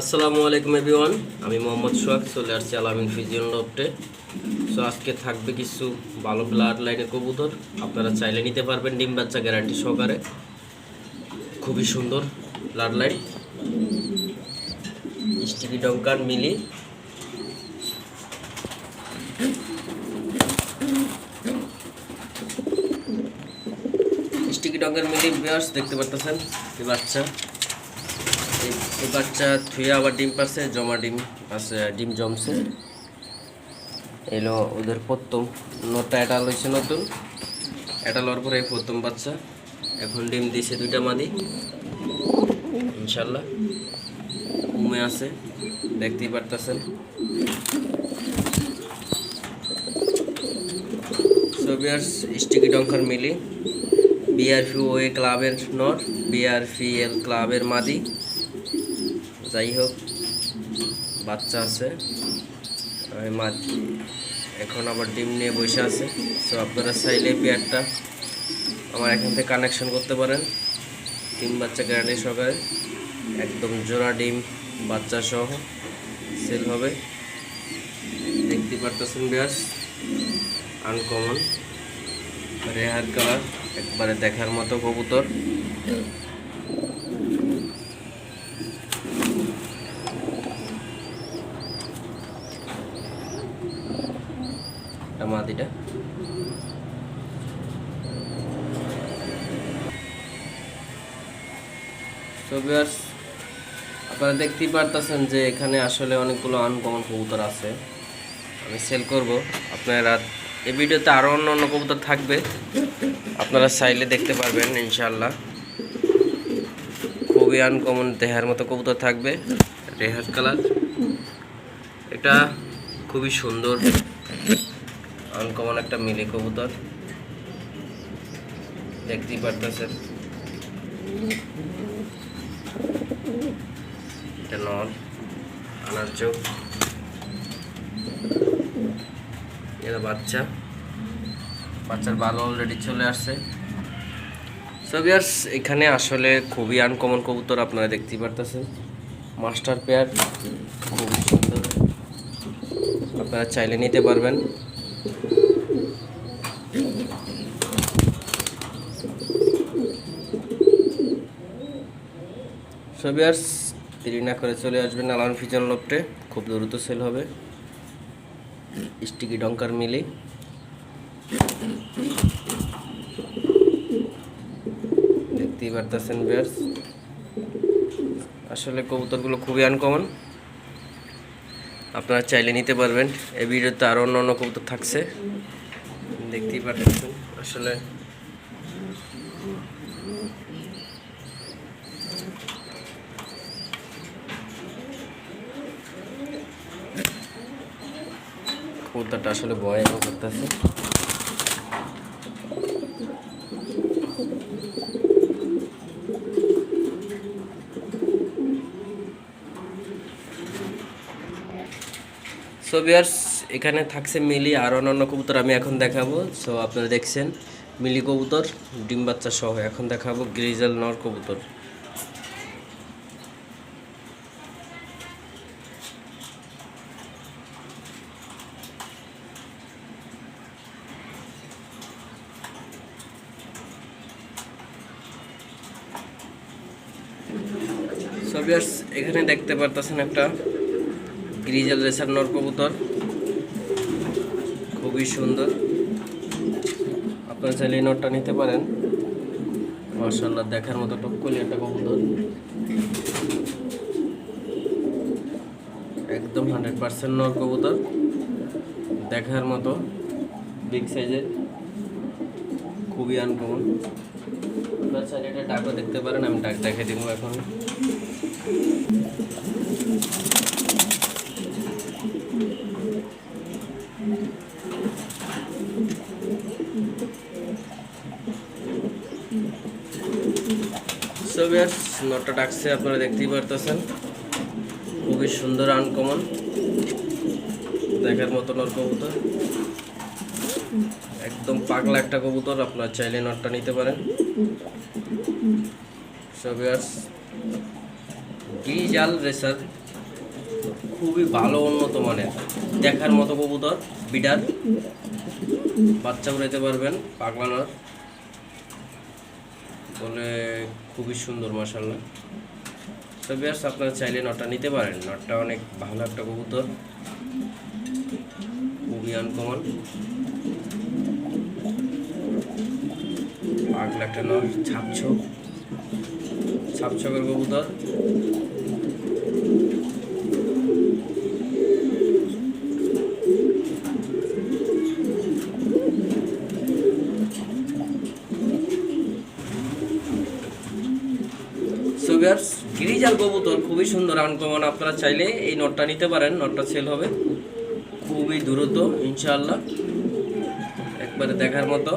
আসসালামু আলাইকুম, এভরিওয়ান। আমি মোহাম্মদ সোহাগ, চলে আসছি আলামিন ফিজিয়ান লফটে সো আজকে থাকবে কিছু ভালো ব্লাড লাইনের কবুতর। আপনারা চাইলে নিতে পারবেন ডিম বাচ্চা গ্যারান্টি সহকারে। খুবই সুন্দর ব্লাড লাইন স্টিকি ডঙ্কার মিলি। ডঙ্কার মিলি বিয়ার্স দেখতে পারতেছেন? এই বাচ্চা। এই- বাচ্চা থুয়ে আবার ডিম পাচ্ছে জমা ডিম আছে ডিম জমছে। এলো ওদের প্রথম। নটা এটা লইছে নতুন। এটা লওয়ার পরে প্রথম বাচ্চা। এখন ডিম দিছে দুইটা মাদি। ইনশাল্লাহ। উমে আছে, দেখতেই পারতেছেন। সোভিয়ার্স স্টিকি ডঙ্কার মিলি। বিআরপি ওয়ে ক্লাবের নর বিআরপি এল ক্লাবের মাদি। যাই হোক, বাচ্চা আছে এখন আবার ডিম নিয়ে বসে আছে। সো আপনারা চাইলে পেয়ারটা আমার এখান থেকে কানেকশন করতে পারেন। ডিম বাচ্চা গ্যারান্টি সহকারে একদম জোড়া ডিম, বাচ্চা সহ সেল হবে। দেখতে পারতেছেন বিয়াস আনকমন রেহার কালার একবারে দেখার মতো কবুতর। মাদিটা। আপনারা দেখতেই পারতেছেন যে এখানে আসলে অনেকগুলো আনকমন কবুতর আছে। আমি সেল করব। আপনারা এই ভিডিওতে আরও অন্য অন্য কবুতর থাকবে। আপনারা চাইলে দেখতে পারবেন ইনশাল্লাহ খুবই আনকমন দেহার মতো কবুতর থাকবে রেহার কালার। এটা খুবই সুন্দর আনকমন একটা মিলি কবুতর। দেখতেই পারতেছেন। এটা নল আনার চোখ। এটা বাচ্চা। বাচ্চার ভালো অলরেডি চলে আসছে। সোভিয়ার্স এখানে আসলে খুবই আনকমন কবুতর আপনারা দেখতেই পারতেছেন। মাস্টার পেয়ার খুবই সুন্দর। আপনারা চাইলে নিতে পারবেন। সোভিয়ার্স দেরি না করে চলে আসবেন আলান ফিজন লোপটে খুব দ্রুত সেল হবে। স্টিকি ডঙ্কার মিলি। দেখতেই পারতেছেন বিয়ার্স আসলে কবুতরগুলো খুবই আনকমন আপনারা চাইলে নিতে পারবেন। এই ভিডিওতে আরও অন্য অন্য কবুতর থাকছে। দেখতেই পারতেছেন। আসলে কবুতরটা আসলে ভয় করতেছে। সো এখানে থাকছে মিলি আর অন্যান্য কবুতর আমি এখন দেখাবো। সো আপনারা দেখছেন, মিলি কবুতর, ডিম বাচ্চা সহ এখন দেখাবো, গ্রিজাল নর কবুতর সো বিয়ার্স এখানে দেখতে পারতেছেন একটা গ্রিজেল রেসার নর কবুতর খুবই সুন্দর। আপনারা চাইলে নটটা নিতে পারেন। মার্শাল্লাহ দেখার মতো টপকলি একটা কবুতর একদম হান্ড্রেড পার্সেন্ট নর কবুতর দেখার মতো বিগ সাইজের। খুবই আনকমন আপনারা চাইলে এটা ডাকও দেখতে পারেন, আমি ডাক দেখে দিব এখন। সোভিয়ার্স নটটা ডাকছে, আপনারা দেখতেই পারতেছেন। খুবই সুন্দর আনকমন দেখার মতো নর কবুতর। একদম পাগলা একটা কবুতর, আপনার চাইলে নটটা নিতে পারেন। সবিয়ার্স গ্রিজাল রেসার খুবই ভালো উন্নত মানের। দেখার মতো কবুতর বিডার বাচ্চা উড়াইতে পারবেন, পাগলা নর বলে খুবই সুন্দর মাসাল্লাহ সবিয়ার্স আপনারা চাইলে নটটা নিতে পারেন। নটটা অনেক ভালো একটা কবুতর। খুবই আনকমন পাগলা একটা নর ছাপছক ছাপছকের কবুতর সুগার্স গিরিজাল কবুতর খুবই সুন্দর আনকমন আপনারা চাইলে এই নটটা নিতে পারেন, নটটা সেল হবে। খুবই দ্রুত, ইনশাআল্লাহ। একবারে দেখার মতো।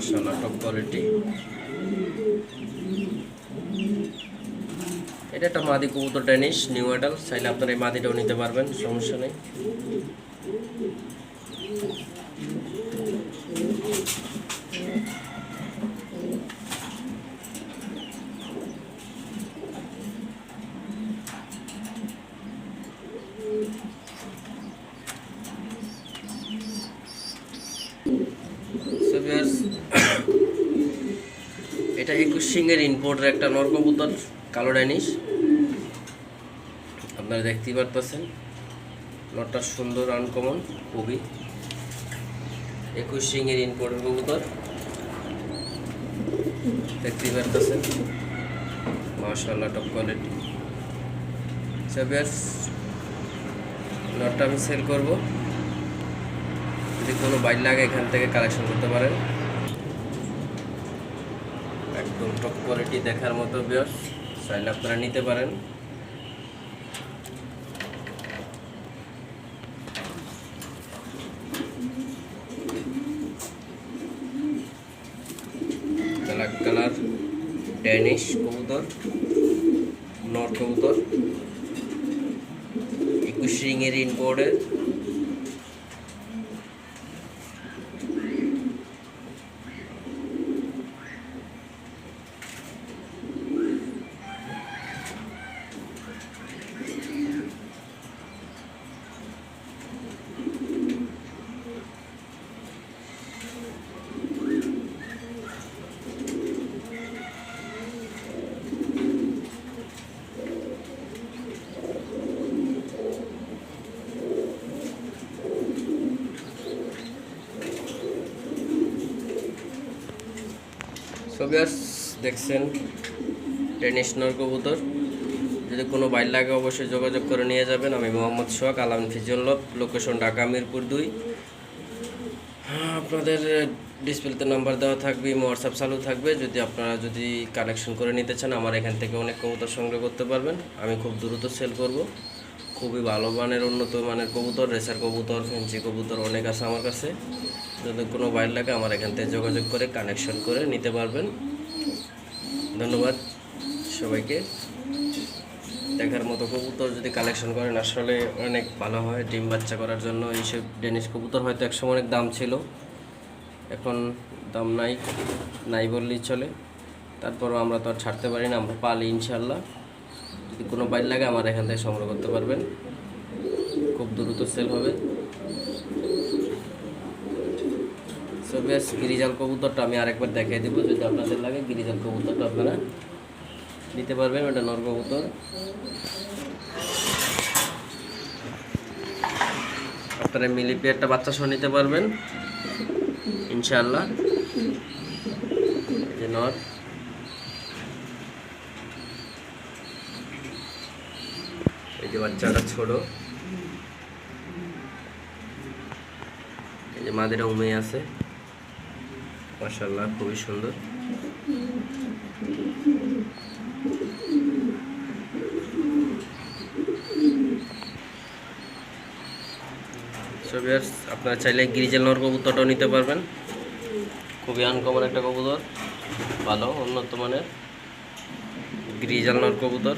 মাশাআল্লাহ টপ কোয়ালিটি এটা একটা মাদি কবুতর ড্যানিশ নিউ অ্যাডাল চাইলে আপনারা এই মাদিটাও নিতে পারবেন, সমস্যা নেই। সিংয়ের ইম্পোর্টের একটা নর কবুতর কালো ড্যানিশ আপনারা দেখতেই পারতেছেন, নটটা সুন্দর আনকমন খুবই। একুশ সিংয়ের ইম্পোর্টের কবুতর। দেখতেই পারতেছেন মাশাল্লাহ টপ কোয়ালিটি নটটা আমি সেল করব। যদি কোনো বাইর লাগে, এখান থেকে কালেকশন করতে পারেন। একদম টপ কোয়ালিটি দেখার মতো বিয়ার্স চাইলে আপনারা নিতে পারেন। ব্ল্যাক কালার, ড্যানিশ কবুতর, নর কবুতর। একুশ রিংয়ের ইনবোর্ডের সবিয়ার্স দেখছেন টেনিশনার কবুতর যদি কোনো বাইর লাগে অবশ্যই যোগাযোগ করে নিয়ে যাবেন। আমি মোহাম্মদ সোহাগ আলাম ফিজিওলভ লোকেশন ঢাকা মিরপুর দুই। হ্যাঁ, আপনাদের ডিসপ্লেতে নাম্বার দেওয়া থাকবে হোয়াটসঅ্যাপ চালু থাকবে। যদি আপনারা যদি কানেকশন করে নিতে চান আমার এখান থেকে অনেক কবুতর সংগ্রহ করতে পারবেন। আমি খুব দ্রুত সেল করব। খুবই ভালো মানের উন্নত মানের কবুতর রেসার কবুতর ফেন্সি কবুতর অনেক আছে আমার কাছে। যদি কোনো বাইর লাগে আমার এখান থেকে যোগাযোগ করে কানেকশন করে নিতে পারবেন। ধন্যবাদ সবাইকে। দেখার মতো কবুতর যদি কালেকশন করেন, আসলে অনেক ভালো হয় ডিম বাচ্চা করার জন্য। এইসব ডেনিশ কবুতর হয়তো একসময় অনেক দাম ছিল, এখন দাম নাই নাই বললেই চলে। তারপরও আমরা তো আর ছাড়তে পারি না, আমরা পালি ইনশাল্লাহ যদি কোনো বাইর লাগে, আমার এখান থেকে সংগ্রহ করতে পারবেন। খুব দ্রুত সেল হবে। সো বেশ গিরিজাল কবুতরটা আমি আরেকবার দেখিয়ে দেবো যদি আপনাদের লাগে। গিরিজাল কবুতরটা আপনারা নিতে পারবেন, ওটা নর কবুতর। আপনারা মিলিপি একটা বাচ্চা সহ নিতে পারবেন ইনশাল্লাহ যে নর। এই যে বাচ্চাটা ছোট। এই যে মাদের উমে আছে। মাশাল্লাহ খুবই সুন্দর। Viewers, আপনারা চাইলে গিরিজেল নর কবুতরটাও নিতে পারবেন। খুবই আনকমন একটা কবুতর ভালো উন্নত মানের গ্রিজাল নর কবুতর।